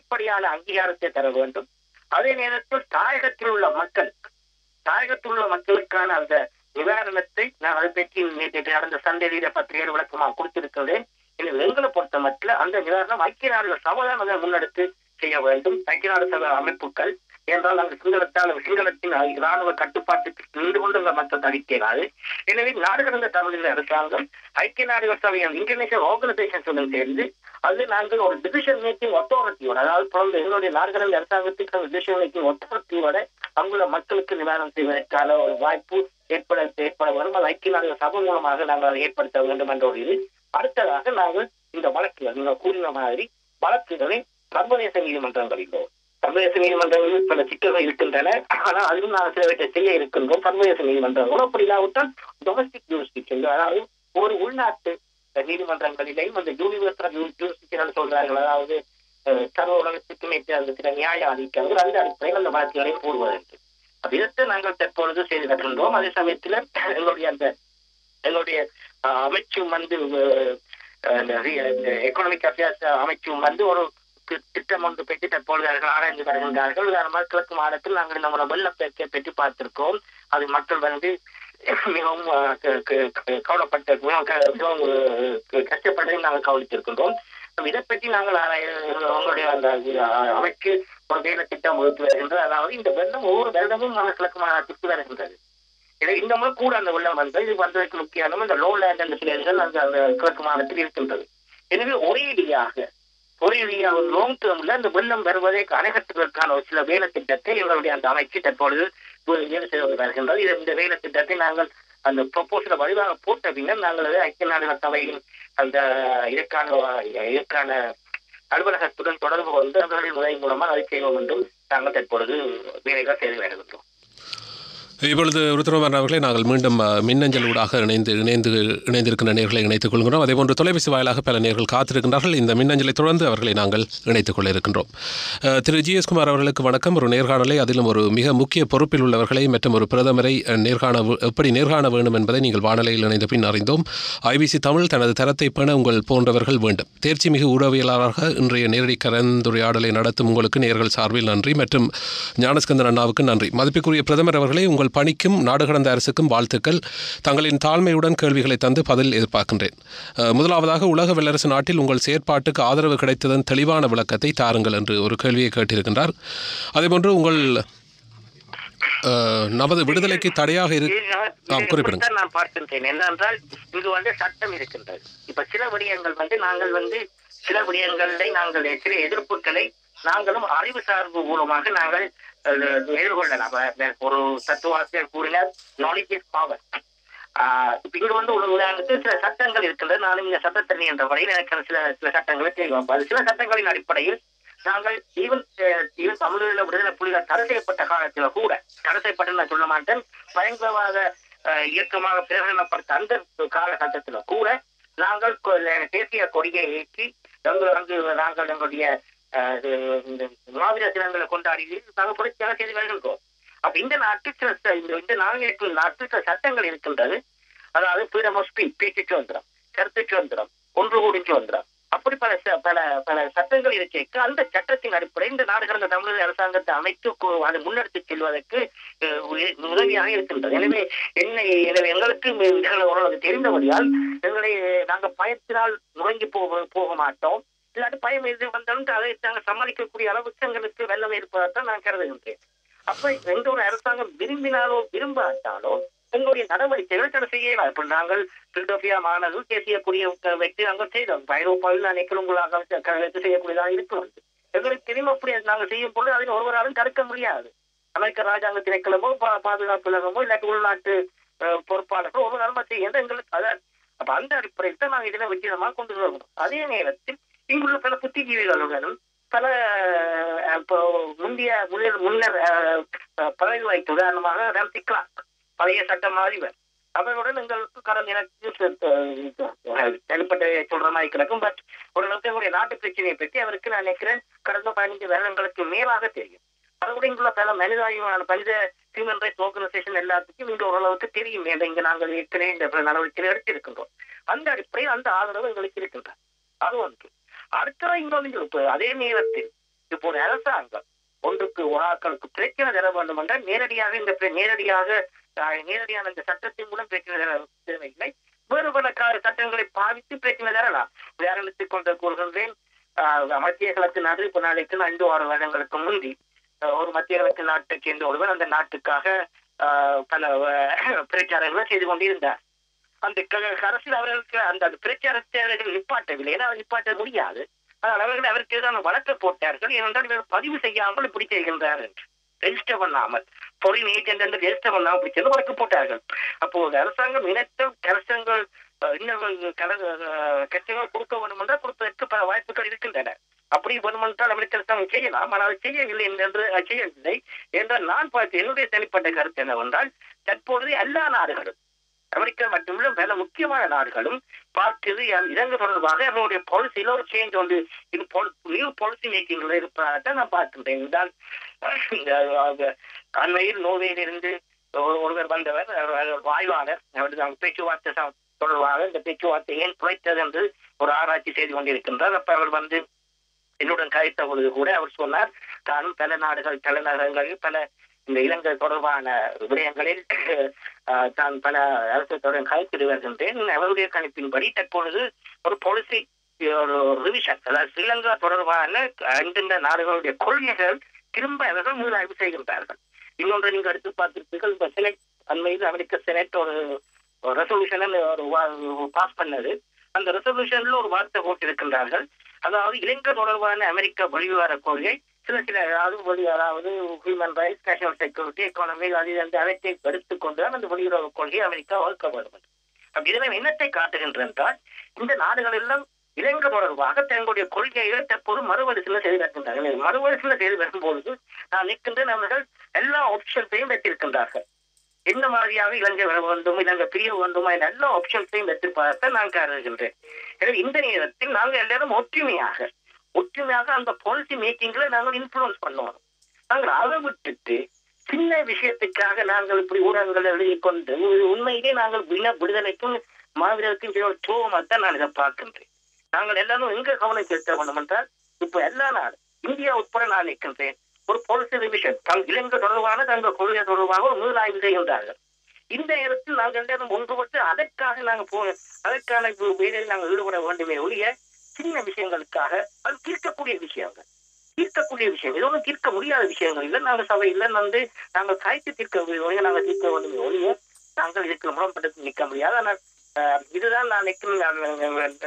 வெளிப்படையான அங்கீகாரத்தை தர வேண்டும். அதே நேரத்தில் தாயகத்தில் உள்ள மக்களுக்கு தாயகத்தில் உள்ள மக்களுக்கான அந்த நிவாரணத்தை நான் அதை பற்றி நேற்று நடந்த சந்ததியில பத்திரிகை விளக்கமாக கொடுத்திருக்கிறேன். எனவே எங்களை பொறுத்த மட்டும் அந்த நிவாரணம் ஐக்கிய நாடுகள் சபைதான் அதை முன்னெடுத்து செய்ய வேண்டும். ஐக்கிய நாடு சபை அமைப்புகள் என்றால் அந்த சிங்களத்தால் சிங்களத்தின் இராணுவ கட்டுப்பாட்டுக்கு நின்று கொண்டு மக்கள் தவிக்கிறாது எனவே நாடுகளில் தமிழக அரசாங்கம் ஐக்கிய நாடுகள் சபையின் இன்டர்நேஷனல் ஆர்கனைசேஷன்ஸுடன் சேர்ந்து அது நாங்கள் ஒரு டிசிஷன் மேக்கிங் அத்தாரிட்டியோட அதாவது தொடர்ந்து எங்களுடைய நாடுகளில் அரசாங்கத்துக்கு அரசாங்கத்துக்கு டிசிஷன் மேக்கிங் அத்தாரிட்டியோட அங்குள்ள மக்களுக்கு நிவாரணம் செய்வதற்கான ஒரு வாய்ப்பு ஏற்பட ஏற்பட வரும். அது ஐக்கிய நாடுகள் சபை மூலமாக நாங்கள் அதை ஏற்படுத்த வேண்டும் என்ற ஒரு இது. அடுத்ததாக நாங்கள் இந்த வழக்குகள் நீங்கள் கூறின மாதிரி வழக்குகளை சர்வதேச நீதிமன்றங்களிலோ சர்வதேச நீதிமன்றங்களில் பல சிக்கல்கள் இருக்கின்றன. ஆனால் அதிலும் நாங்கள் சிலவற்றை செய்ய இருக்கின்றோம். சர்வதேச நீதிமன்றங்கள் அப்படி இல்லாவிட்டால் டொமஸ்டிக் ஜூரிஸ்டிக்ஷன் அதாவது ஒரு உள்நாட்டு நீதிமன்றங்களிலேயும் அந்த யூனிவர்சல் ஜூரிஸ்டிக்ஷன் சொல்றார்கள். அதாவது சர்வ உலகத்துக்கு மேற்று நியாய ஆதிக்கங்கள் அந்த அடிப்படையில் அந்த வழக்குகளை போடுவதற்கு இதை நாங்கள் தற்பொழுது செய்து வருகின்றோம் அதே சமயத்தில் எங்களுடைய அந்த எங்களுடைய அமைச்சும் வந்து எக்கனாமிக் அஃபேர்ஸ் அமைச்சும் வந்து ஒரு திட்டம் ஒன்று பெற்று தற்பொழுது அவர்கள் ஆராய்ந்து வருகின்றார்கள். உதாரணமாக கிழக்கு மாநிலத்தில் நாங்கள் நம்மளோட வெள்ளப்பெருக்கை பெற்று பார்த்திருக்கோம். அது மக்கள் வந்து மிகவும் க- க- கவலைப்பட்ட மிகவும் க- கஷ்டப்பட்டதை நாங்கள் கவனித்திருக்கின்றோம். இதை பற்றி நாங்கள் அவங்களுடைய அந்த அமைக்கு ஒரு வேலை திட்டம் வகுத்து வருகின்றது. அதாவது இந்த வெள்ளம் ஒவ்வொரு வருடமும் நாங்கள் கிழக்கு வருகின்றது. இதை இந்த முறை கூட அந்த வெள்ளம் வந்து இது வந்ததற்கு முக்கியம் இந்த லோ லேண்ட் அந்த சில இடங்கள் அந்த அந்த கிழக்கு மாநிலத்தில் இருக்கின்றது. எனவே ஒரேடியாக ஒரேடியாக லாங் டேர்ம்ல இந்த வெள்ளம் வருவதை அணைகட்டுவதற்கான ஒரு சில வேலை திட்டத்தை இவருடைய அந்த அமைச்சு தற்பொழுது வருகின்றது? இது இந்த வேலை திட்டத்தை நாங்கள் அந்த ப்ரொபோசலை வடிவாக போட்ட பின்னர் நாங்கள் அதை ஐக்கிய நாடுகள் சபையின் அந்த இதற்கான இதற்கான அலுவலகத்துடன் தொடர்பு கொண்டு அவர்களின் உதவி மூலமாக அதை செய்வோம் என்றும் நாங்கள் தற்பொழுது வேலைகள் செய்து வருகின்றோம். இப்பொழுது ருத்ரகுமார் அவர்களை நாங்கள் மீண்டும் மின்னஞ்சல் ஊடாக இணைந்து இணைந்து இணைந்திருக்கின்ற நேர்களை இணைத்துக் கொள்கிறோம் அதேபோன்று தொலைபேசி வாயிலாக பல நேர்கள் காத்திருக்கின்றார்கள். இந்த மின்னஞ்சலை தொடர்ந்து அவர்களை நாங்கள் இணைத்துக் கொள்ள இருக்கின்றோம். திரு ஜி. எஸ். குமார் அவர்களுக்கு வணக்கம். ஒரு நேர்காணலை அதிலும் ஒரு மிக முக்கிய பொறுப்பில் உள்ளவர்களை மற்றும் ஒரு பிரதமரை நேர்காண எப்படி நேர்காண வேண்டும் என்பதை நீங்கள் வானொலியில் இணைந்த பின் அறிந்தோம். ஐபிசி தமிழ் தனது தரத்தை பேண உங்கள் போன்றவர்கள் வேண்டும். தேர்ச்சி மிகு ஊடகவியலாளராக இன்றைய நேரடி கலந்துரையாடலை நடத்தும் உங்களுக்கு நேர்கள் சார்பில் நன்றி மற்றும் ஞானஸ்கந்தன் அண்ணாவுக்கு நன்றி. மதிப்புக்குரிய பிரதமர் அவர்களே உங்கள் பணிக்கும் நாடு கடந்த அரசுக்கும் வாழ்த்துக்கள். தங்களின் தாழ்மையுடன் கேள்விகளை தந்து பதில் எதிர்பார்க்கின்றேன். முதலாவதாக உலக வல்லரசு நாட்டில் உங்கள் செயற்பாட்டுக்கு ஆதரவு கிடைத்ததன் தெளிவான விளக்கத்தை தாருங்கள் என்று ஒரு கேள்வியை கேட்டிருக்கின்றார். அதேபோன்று உங்கள் நமது விடுதலைக்கு தடையாக இரு இது நான் இதை பார்க்கின்றேன்? என்னென்றால் இங்கு வந்து சட்டம் இருக்கின்றது. இப்ப சில விடயங்கள் வந்து நாங்கள் வந்து சில விடயங்களை நாங்கள் சில எதிர்ப்புகளை நாங்களும் அறிவு சார்பு மூலமாக நாங்கள் எதிர்கொள்ளலாம் அஹ், ஒரு தத்துவாசிரியர் கூறினார் நாலேஜ் இஸ் பவர் இப்ப இங்க வந்து ஒரு உதாரணத்துக்கு சில சட்டங்கள் இருக்கின்றது. நானும் இந்த சட்டத்தரணி என்ற வரையில் எனக்கு சில சில சட்டங்களை தெரியும் அது சில சட்டங்களின் அடிப்படையில் நாங்கள் ஈவன் ஈவன் தமிழீழ விடுதலை புலிகள் தடை செய்யப்பட்ட காலத்துல கூட தடை செய்யப்பட்ட நான் சொல்ல மாட்டேன். பயங்கரவாத அஹ், இயக்கமாக பிரகடனப்பட்ட அந்த காலகட்டத்துல கூட நாங்கள் தேசிய கொடியை ஏற்றி எங்கள் அங்கு நாங்கள் எங்களுடைய மாவீர தினங்களை கொண்டாடி நாங்கள் புரட்சியாக செய்து வருகின்றோம். அப்ப இந்த நாட்டில் சில இந்த இந்த நாங்கள் நாட்டில் சில சட்டங்கள் இருக்கின்றது. அதாவது ஃப்ரீடம் ஆஃப் ஸ்பீச் பேச்சு சுதந்திரம் கருத்து சுதந்திரம் ஒன்று கூடி சுதந்திரம். அப்படி பல ச- பல பல சட்டங்கள் இருக்க. அந்த சட்டத்தின் அடிப்படையில் இந்த நாடு கடந்த தமிழக அரசாங்கத்தை அமைத்து அதை முன்னெடுத்து செல்வதற்கு உதவியாக இருக்கின்றது. எனவே என்னை எனவே எங்களுக்கு இதுகள் ஓரளவு தெரிந்தபடியால் எங்களை நாங்கள் பயத்தினால் முடங்கி போக போக மாட்டோம். இல்லாட்டி பயம் எது வந்தாலும் அதை நாங்கள் சமாளிக்கக்கூடிய அளவுக்கு எங்களுக்கு வெள்ளம் இருப்பதான் நான் கருதுகின்றேன் அப்ப எந்த ஒரு அரசாங்கம் விரும்பினாலோ விரும்பாட்டாலோ எங்களுடைய நடவடிக்கைகள் தடை செய்யலாம். இப்ப நாங்கள் பில்டோபியா மாநகர் தேசிய கொடியை நாங்கள் செய்தோம். ஐரோப்பாவில் நான் உங்களாக செய்யக்கூடியதாக இருக்கிறோம் எங்களுக்கு தெரியும் அப்படி நாங்கள் செய்யும் பொழுது அதில் ஒருவராலும் தடுக்க முடியாது. அமெரிக்க ராஜாங்க திணைக்களமோ பா- பாதுகாப்பு இலகமோ இல்லாட்டி உள்நாட்டு அஹ், பொறுப்பாளர்களோ ஒருவராலும் செய்ய எங்களுக்கு அதான். அப்ப அந்த அடிப்படையில் தான் நாங்கள் இதில் வெற்றிடமாக கொண்டு வரணும் அதே நேரத்தில் இங்குள்ள பல புத்திஜீவிகளுடனும் பல இப்போ முந்தைய முன்னர் முன்னர் அஹ், பதவி வைத்த உதாரணமாக ரம்சி கிளாக் பழைய சட்டம் அதிபர் அவர்களுடன் எங்களுக்கு கடந்த எனக்கு தனிப்பட்ட சொல்ற மாதிரி கிடக்கும். பட் ஓரளவுக்கு எங்களுடைய நாட்டு பிரச்சனையை பற்றி அவருக்கு நான் நினைக்கிறேன். கடந்த பதினஞ்சு வருடங்களுக்கு மேலாக தெரியும். அதோட இங்குள்ள பல மனிதாயுமான மனித ஹியூமன் ரைட்ஸ் ஆர்கனைசேஷன் எல்லாத்துக்கும் இங்க ஓரளவுக்கு தெரியும். ஏன்னா இங்க நாங்கள் ஏற்கனவே இந்த நடவடிக்கை எடுத்திருக்கின்றோம். அந்த அடிப்படையில் அந்த ஆதரவு எங்களுக்கு இருக்கின்றது. அது ஒன்று. அடுத்த இன்னொன்று அதே நேரத்தில் இப்போது அரசாங்கம் ஒன்றுக்கு ஒரு பிரச்சனை தர வேண்டும் என்றால் நேரடியாக இந்த நேரடியாக நேரடியான இந்த சட்டத்தின் மூலம் பிரச்சனை தர தேவையில்லை. வேறு பல சட்டங்களை பாவித்து பிரச்சனை தரலாம். உதாரணத்துக்கு கொண்ட கூறுகின்றேன். ஆஹ், மத்திய கிழக்கு நாடு இப்ப நாளைக்கு ஐந்து ஆறு வருடங்களுக்கு முந்தி ஒரு மத்திய கிழக்கு நாட்டை சேர்ந்த ஒருவர் அந்த நாட்டுக்காக ஆஹ், பல பிரச்சாரங்களை செய்து கொண்டிருந்தார். அந்த க- அரசியல் அவர்களுக்கு அந்த அந்த பிரச்சாரத்தை அவர்கள் நிப்பாட்டவில்லை. ஏன்னா அவர் நிப்பாட்ட முடியாது. ஆனால் அவர்கள் அவருக்கு எதிரான வழக்கு போட்டார்கள். ஏனென்றால் இவர் பதிவு செய்யாமல் இப்படி செய்கின்றார் என்று. ரெஜிஸ்டர் பண்ணாமல் பொறி ஏஜென்ட் என்று ரெஜிஸ்டர் பண்ணாமல் இப்படி வழக்கு போட்டார்கள். அப்போது அரசாங்கம் இனத்த கலசங்கள் இன்னும் கல கட்சிகள் கொடுக்க வேண்டும் என்றால் கொடுப்பதற்கு பல வாய்ப்புகள் இருக்கின்றன. அப்படி வேணுமென்றால் அமெரிக்க அரசாங்கம் செய்யலாம். ஆனால் செய்யவில்லை என்று செய்யவில்லை என்றால் நான் பார்த்து என்னுடைய தனிப்பட்ட கருத்து என்னவென்றால் தற்பொழுது எல்லா நாடுகளும் அமெரிக்கா மட்டுமில்லை பல முக்கியமான நாடுகளும் பார்த்தது இலங்கை தொடர்பாக அவருடைய பாலிசியில ஒரு சேஞ்ச் வந்து நியூ பாலிசி மேக்கிங்ல இருப்பதாக நான் பார்க்கின்றேன். என்றால் அண்மையில் நோர்வேயிலிருந்து ஒருவர் வந்தவர் அவர் அவர் ஆய்வாளர். அவர் பேச்சுவார்த்தை தொடர்பாக இந்த பேச்சுவார்த்தை ஏன் குறைத்தது என்று ஒரு ஆராய்ச்சி செய்து கொண்டிருக்கின்றார். அப்ப அவர் வந்து என்னுடன் கழித்த பொழுது கூட அவர் சொன்னார் தானும் பல நாடுகள் தலைநகரங்களில் பல இந்த இலங்கை தொடர்பான விடயங்களில் தான் பல அரசுடன் கழித்து வருகின்றேன். அவருடைய கணிப்பின்படி தற்பொழுது ஒரு பாலிசி ஒரு ரிவிஷன் அதாவது ஸ்ரீலங்கா தொடர்பான அந்தந்த நாடுகளுடைய கொள்கைகள் திரும்ப அவர்கள் மீளாய்வு செய்கின்றார்கள். இன்னொன்று நீங்க எடுத்து பார்த்திருப்பீர்கள் இந்த செனட் அண்மையில் அமெரிக்க செனட் ஒரு ரெசல்யூஷன் ஒரு பாஸ் பண்ணது. அந்த ரெசல்யூஷன்ல ஒரு வார்த்தை போட்டிருக்கின்றார்கள். அதாவது இலங்கை தொடர்பான அமெரிக்க வெளிவிவர கொள்கை சில சில அதாவது வெளி அதாவது human rights national security economy அது இது அந்த அவற்றை அந்த வெளியுறவு கொள்கையை அமெரிக்கா வகுக்க வேண்டும். அப்படி இதெல்லாம் என்னத்தை காட்டுகின்றனன்றால் இந்த நாடுகள் எல்லாம் இலங்கை தொடர்பாக தங்களுடைய கொள்கைகளை தற்போது மறுவரிசையில் செய்து வருகின்றார்கள். மறுவரிசையில் செய்து வரும்பொழுது நான் நிற்கின்ற அவர்கள் எல்லா ஆப்ஷன்ஸையும் வைத்திருக்கின்றார்கள். எந்த மாதிரியாக இலங்கை வர வேண்டும் இலங்கை பிரிய வேண்டுமா என எல்லா ஆப்ஷன்ஸையும் வைத்திருப்பதாக நான் கருதுகின்றேன். எனவே இந்த நேரத்தில் நாங்கள் எல்லாரும் ஒற்றுமையாக ஒற்றுமையாக அந்த பாலிசி மேக்கிங்ல நாங்கள் இன்ஃபுளுன்ஸ் பண்ணுவோம். நாங்கள் அதை விட்டுட்டு சின்ன விஷயத்துக்காக நாங்கள் இப்படி ஊடகங்கள் எழுதி கொண்டு உண்மையிலே நாங்கள் வின விடுதலைக்கும் மாவீரருக்கும் செய்ய தான் நான் இதை பார்க்கின்றேன். நாங்கள் எல்லாரும் எங்க கவனம் செலுத்த வேண்டும் என்றால் இப்ப எல்லா நாடு இந்தியா உட்பட நான் நிற்கின்றேன். ஒரு பாலிசி ரிவிஷன் தங் இலங்கை தொடர்பான தங்கள் கொள்கை தொடர்பாக ஒரு மீளாய்வு செய்கின்றார்கள். இந்த நேரத்தில் நாங்கள் எல்லாரும் ஒன்றுபட்டு அதற்காக நாங்கள் போ அதற்கான வேலையில் நாங்கள் ஈடுபட வேண்டுமே ஒழிய சின்ன விஷயங்களுக்காக அது தீர்க்கக்கூடிய விஷயங்கள். தீர்க்கக்கூடிய விஷயம் இது ஒன்றும் தீர்க்க முடியாத விஷயங்கள். இல்லை நாங்கள் சபையில் வந்து நாங்கள் காய்ச்சி தீர்க்க ஒழிய நாங்கள் தீர்க்க வேண்டும். ஒழிய நாங்கள் இதுக்கு முரண்பட்டு நிற்க முடியாது. ஆனால் அஹ், இதுதான் நான் நிற்கும்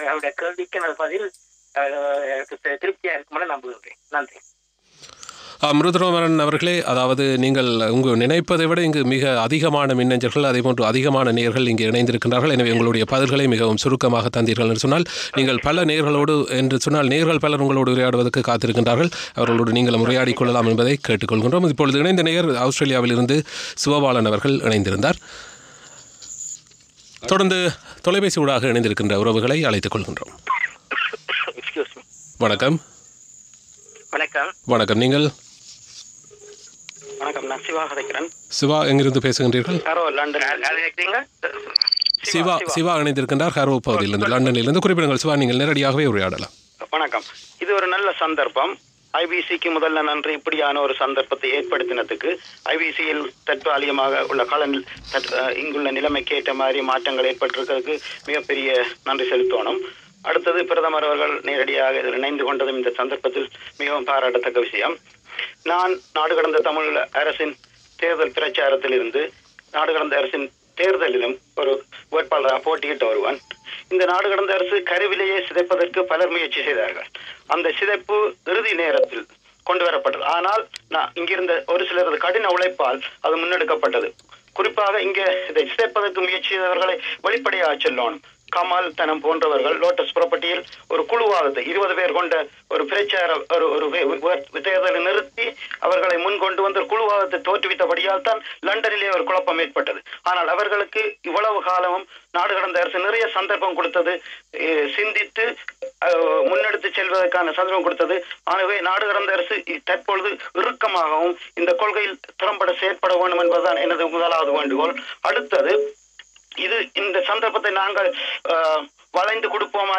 அவருடைய கேள்விக்கு நான் பதில் அஹ், திருப்தியா இருக்கும் நம்புகின்றேன் நன்றி. மிருதுரோமரன் அவர்களே அதாவது நீங்கள் உங்கள் நினைப்பதை விட இங்கு மிக அதிகமான மின்னஞ்சல்கள் அதே போன்று அதிகமான நேர்கள் இங்கே இணைந்திருக்கின்றார்கள். எனவே உங்களுடைய பதில்களை மிகவும் சுருக்கமாக தந்தீர்கள் என்று சொன்னால் நீங்கள் பல நேர்களோடு என்று சொன்னால் நேர்கள் பலர் உங்களோடு உரையாடுவதற்கு காத்திருக்கின்றார்கள். அவர்களோடு நீங்கள் உரையாடிக் கொள்ளலாம் என்பதை கேட்டுக்கொள்கின்றோம். இப்பொழுது இணைந்த நேயர் ஆஸ்திரேலியாவிலிருந்து சிவபாலன் அவர்கள் இணைந்திருந்தார். தொடர்ந்து தொலைபேசி ஊடாக இணைந்திருக்கின்ற உறவுகளை அழைத்துக் கொள்கின்றோம். வணக்கம். வணக்கம். வணக்கம். நீங்கள்? வணக்கம் நான் சிவா கதைக்கிறேன். சிவா எங்கிருந்து பேசுகின்றீர்கள்? Hello London. சிவா சிவா இணைந்திருக்கின்றார். ஹரோ பகுதியிலிருந்து லண்டனிலிருந்து. குறிப்பிடுங்கள் சிவா நீங்கள் நேரடியாகவே உரையாடலாம். வணக்கம். இது ஒரு நல்ல சந்தர்ப்பம். ஐபிசிக்கு முதல்ல நன்றி. இப்படியான ஒரு சந்தர்ப்பத்தை ஏற்படுத்தினதுக்கு ஐபிசியில் தற்காலிகமாக உள்ள அஹ் இங்குள்ள நிலைமைக்கு ஏற்ற மாதிரி மாற்றங்கள் ஏற்பட்டிருக்கிறதுக்கு மிகப்பெரிய நன்றி செலுத்தணும் அடுத்தது பிரதமர் அவர்கள் நேரடியாக இதில் இணைந்து கொண்டதும் இந்த சந்தர்ப்பத்தில் மிகவும் பாராட்டத்தக்க விஷயம். நான் நாடு கடந்த தமிழ் அரசின் தேர்தல் பிரச்சாரத்தில் இருந்து நாடு கடந்த அரசின் தேர்தலிலும் ஒரு வேட்பாளராக போட்டியிட்டு வருவான். இந்த நாடு கடந்த அரசு கருவிலேயே சிதைப்பதற்கு பலர் முயற்சி செய்தார்கள். அந்த சிதைப்பு இறுதி நேரத்தில் கொண்டு வரப்பட்டது. ஆனால் நான் இங்கிருந்த ஒரு சிலரது கடின உழைப்பால் அது முன்னெடுக்கப்பட்டது. குறிப்பாக இங்கே இதை சிதைப்பதற்கு முயற்சி செய்தவர்களை வெளிப்படையாக சொல்லணும். கமல் தனம் போன்றவர்கள் லோட்டஸ் ப்ராப்பர்ட்டியில் ஒரு குழுவாவது இருபது பேர் கொண்ட ஒரு பிரச்சார ஒரு ஒரு தேர்தலை நிறுத்தி அவர்களை முன் கொண்டு வந்து ஒரு தோற்றுவித்தபடியால் தான் லண்டனிலே ஒரு குழப்பம் ஏற்பட்டது. ஆனால் அவர்களுக்கு இவ்வளவு காலமும் நாடு கடந்த அரசு நிறைய சந்தர்ப்பம் கொடுத்தது. சிந்தித்து அஹ், முன்னெடுத்து செல்வதற்கான சந்தர்ப்பம் கொடுத்தது. ஆகவே நாடு கடந்த அரசு தற்பொழுது இறுக்கமாகவும் இந்த கொள்கையில் திறம்பட செயற்பட வேண்டும் என்பதுதான் எனது முதலாவது வேண்டுகோள். அடுத்தது இது இந்த சந்தர்ப்பத்தை நாங்கள் வளைந்து கொடுப்போமா